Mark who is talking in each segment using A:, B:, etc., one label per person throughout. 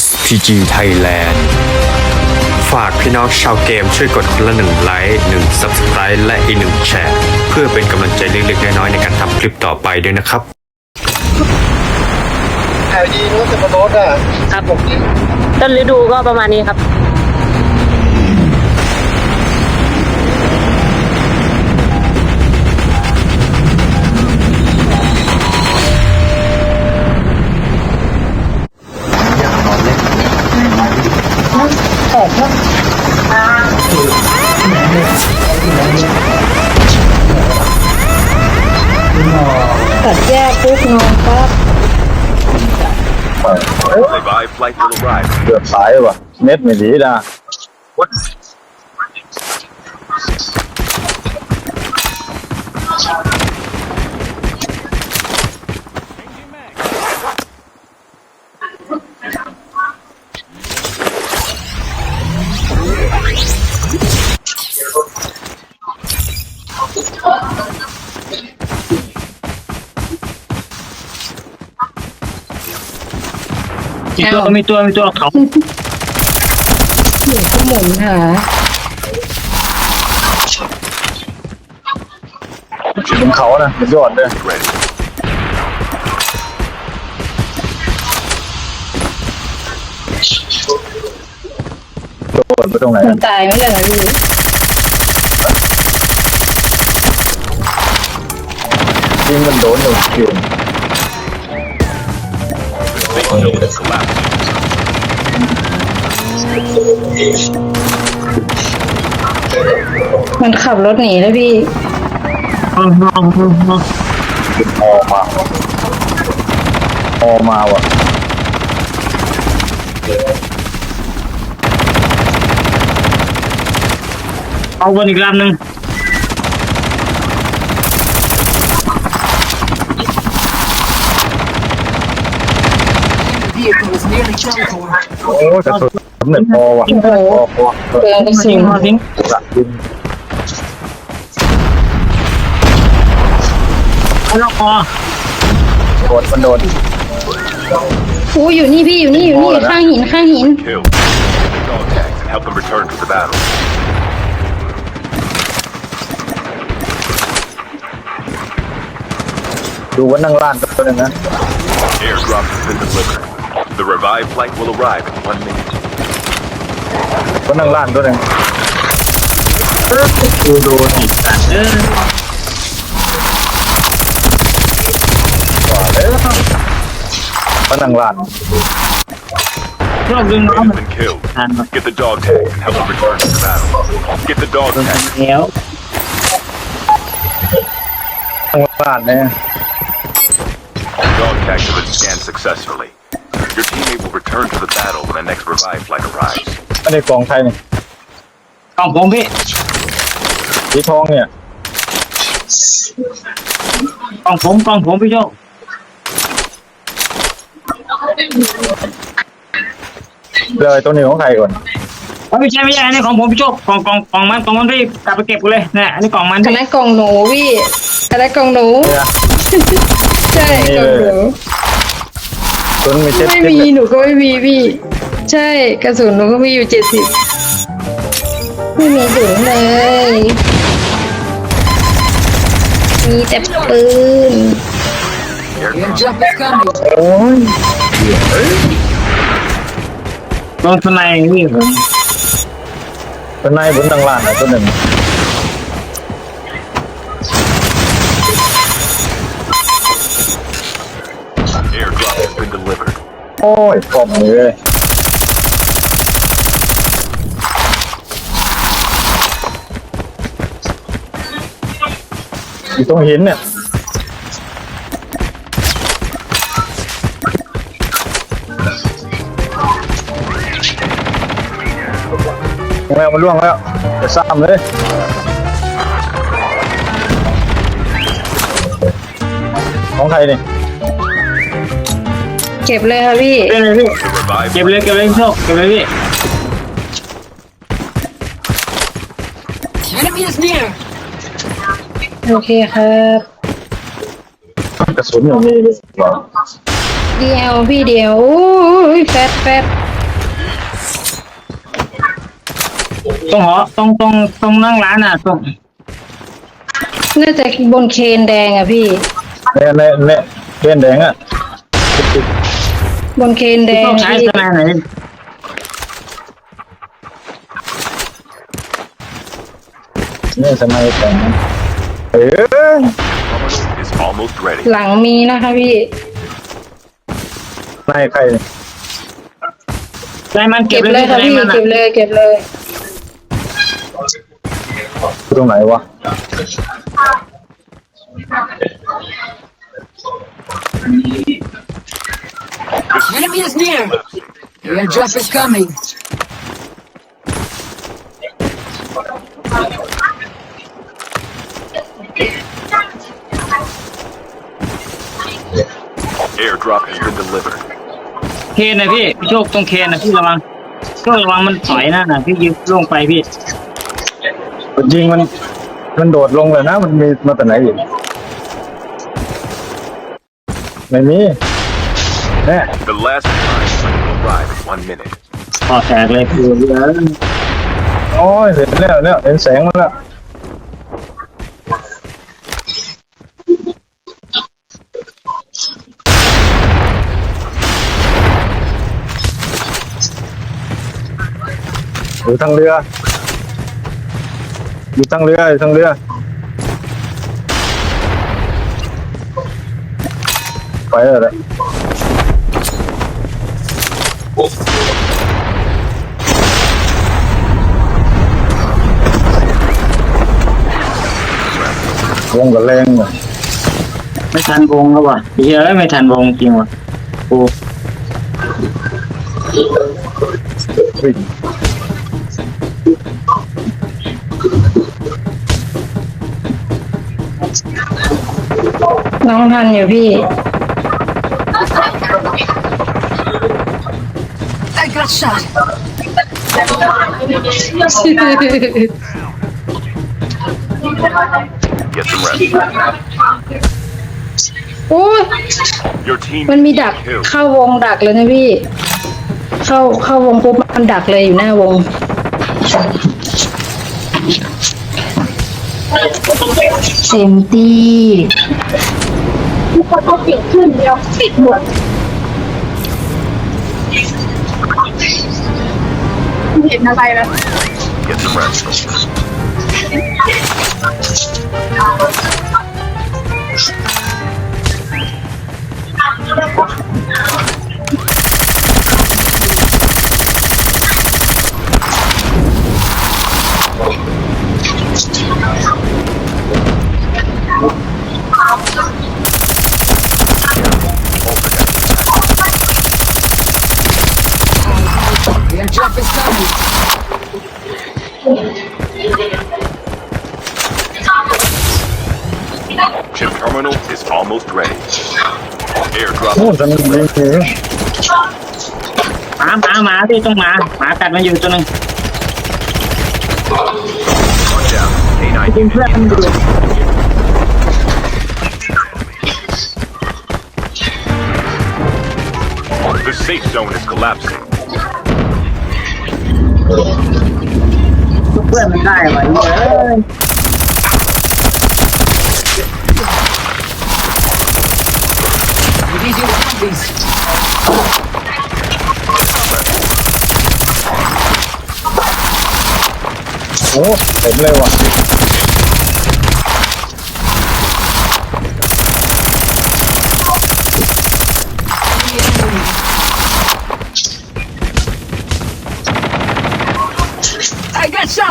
A: SPG Thailand ฝากพี่น้องชาวเกมช่วยกดคนละหนึ่งไลค์หนึ่ง Subscribe และอีกหนึ่งแชร์ เพื่อเป็นกำลังใจเล็กๆน้อยๆในการทำคลิปต่อไปด้วยนะครับ
B: ขายดีนู้นแต่บนรถอะ
C: ครับผมต้นฤดูก็ประมาณนี้ครับ
D: ปุ๊บนอนปั๊บ
E: Revive flight will arrive.
B: เกือบสายว่ะ เน็ตไม่ดีนะ
E: What?
C: มีตัวมีตัวมีตัวเขา
D: หนูก็หมุนหา
B: บนเขานะมันยอดเลย
E: Ready.
B: โดดไปตรงไหน
D: มันตายไม่เลยนะพี่
B: ยิงมันโดนหนึ่งเกม
E: Big building is collapsing.
D: มันขับรถหนีแล้วพี่
B: ออกมาออกมาว่ะ
C: เอาบนอีกลำหนึ่ง
B: โอ้กระสุนสำเร็จพอว่ะ
D: โอ้
B: พอพอ
D: เปลืองกระสุ
C: ทิ้งทิ้ง
B: หลักยิง
C: เอาล็อกคอ
B: โดนมันโดน
D: อู้อยู่นี่พี่อยู่นี่อยู่นี่ข้างหินข้างหิน
E: Kill. Get the dog tags and help them return to the battle.
B: ดูว่านั่งล่างตัวหนึงนะ
E: Airdrop has been delivered. The revived flight will arrive in one minute.
B: ว่านั่งล่างตัวหนึง
C: ดูโดนอีกสัตว์เออ
B: ว่าเลยว่านั่งล่าง
C: รอบดึงน้อง
E: They've been killed.
C: ทัน
E: Get the dog tags and help them return to the battle. Get the dog
C: โดน
E: tags.
C: แล้ว
B: นั่งล่างเนี่ย
E: Dog tags have been scanned successfully. Your teammate will return to the battle when the next revive flight arrives.
B: ไม่ได้กองไทยนี่
C: กล่องผมพี่
B: สีทองเนี่ย
C: กล่องผมกล่องผมพี่โชค
B: เลยตัวนี้ของใครก่อน
C: เอาไม่ใช่ไม่ใช่อันนี้ของผมพี่โชคกล่องกล่องกล่องมันกล่องมันพี่กลับไปเก็บกูเลยนี่อันนี้กล่องมัน
D: อัน
C: พี่
D: นั้นกล่องหนูพี่อันนั้นกล่องหนู
B: เนี่ย
D: ใช่กล่องหนู
B: ตัวนี้มีเจ็ด
D: ไม่
B: สิบ
D: มี
B: เนี่ย
D: หนูก็ไม่มีพี่ ใช่กระสุนหนูก็มีอยู่เจ็ดสิบไม่มีถุงเลย มีแต่ปืน
E: Airdrop
B: โอ้ย
C: โดนสไนด์พี่ผม
B: ตัวในบนนั่งล่างอะตัวหนึ่ง โอ้ยกล่องเลยอยู่ตรงหินเนี่ยแมวมันล่วงแล้ว จะซ้ำเลย ของใครนี่
D: เก็บเลยค่ะพี่
C: เก็บเลยพี่
E: The revive
C: เก็บเลยเก็บเลยพี่โชคเก็บเลยพี่
D: โอเคครับ
B: กระสุนอยู่
D: เดียวพี่เดียวโอ้ยแฟดแฟด
C: ตรงหอตรงตรงตรงนั่งร้านอะตรง
D: น่าจะบนเคนแดงอะพี่
B: เนี่ยเนี่ยเนี่ยเล่นแดงอะ
D: บนเคนแดง
C: ต้องใช้
D: พี่
C: สไนไหน
B: นี่สมัยแต่งเอ้ย
E: Terminal is almost ready.
D: หลังมีนะคะพี่
B: นายใคร
C: ใช้มันเก็
D: เก็
C: บบเล
D: เลย
C: ย
D: ค่ะ
C: ใช้
D: พี่
C: มัน
D: เก็บเลย เก็บเลย
B: ตรงไหนวะ
F: Enemy is near. The airdrop is coming.
E: Airdrop has been delivered.
C: เคนนะพี่พี่โชคตรงเคนนะพี่ระวังโชคระวังมันถอยนะนะพี่ยิงลงไปพี่
B: จริงมันมันโดดลงเลยนะ มันมีมาแต่ไหนอีกไม่มี แน่
E: The last revive flight will arrive in one minute.
C: พอแตกเลยพี่เยอะ
B: โอ้ยเห็นแล้วเนี่ยเห็นแสงมันแล้วอยู่ทางเรือ อยู่ทางเรืออยู่ทางเรือ ไปแล้วแหละ วงกับแรงว่ะ
C: ไม่ทันวงแล้วว่ะเยอะไม่ทันวงจริงว่ะโอ้
B: เฮ้ย
D: น้องทันอยู่พี่
F: shot.
E: Get some rest.
D: โอ้ย
E: Your team
D: มันมีดัก
E: killed.
D: เข้าวงดักเลยนะพี่ เข้าเข้าวงปุ๊บมันดักเลยอยู่หน้าวงเต็มตีทุกคนก็ปิดขึ้นเดียวปิดหมด เห็นอะไรแล้ว
E: Get some rest. soldier.
F: The airdrop is coming.
E: Chip terminal is almost ready. Airdrop
B: โอ้ฉันยิงยิง
C: หมาหมาหมาพี่ต้องหมาหมากัดมันอยู่ตัวหนึง
E: one down. A9
C: ยิงเพื่อนมันอยู่
E: The safe zone is collapsing.
C: เพื่อนมันได้ไหมเอ้
F: ย
B: โอ้เต็มเลยว่ะ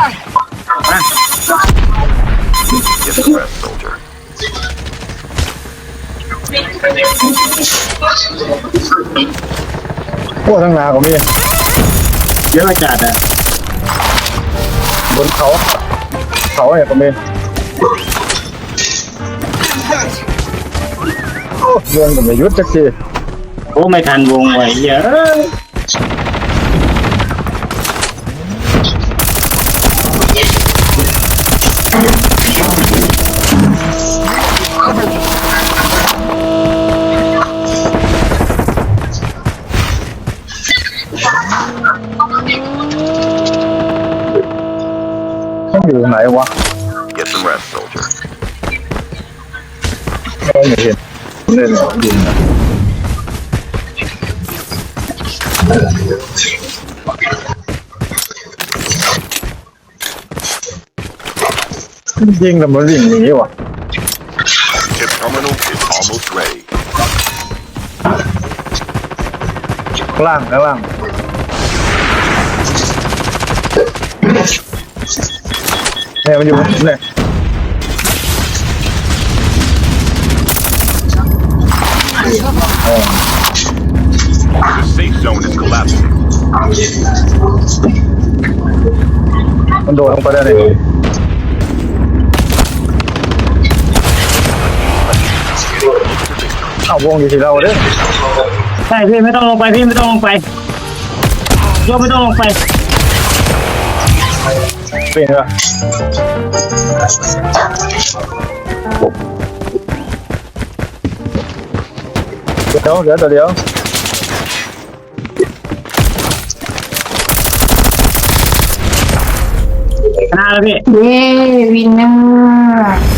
F: I got shot.
E: Get some rest, soldier.
B: โอ้ทั้งนาก็มี
C: เยอะจัดอะ
B: บนเขา เขาเนี่ยก็มีโอ้เรื่องก็ไม่หยุดจักที
C: โอ้ไม่ทันวงว่ะเยอะ
B: Get some rest, soldier. Okay. ยิงแล้วมันวิ่งหนีว่ะ
E: Chip terminal is almost ready.
B: ข้างล่างข้างล่าง เนี่ยมันอยู่เนี่ย
E: The safe zone is collapsing.
B: มันโดดลงไปได้เลย อ้าวงอยู่ที่เราเด้อ
C: ใช่พี่ไม่ต้องลงไปพี่ไม่ต้องลงไปโยกไม่ต้องลงไป
B: เป็นไงเดี๋ยวเดี๋ยวเดี๋ยว
C: ชนะแล้วพี่
D: เย้วินเนอร์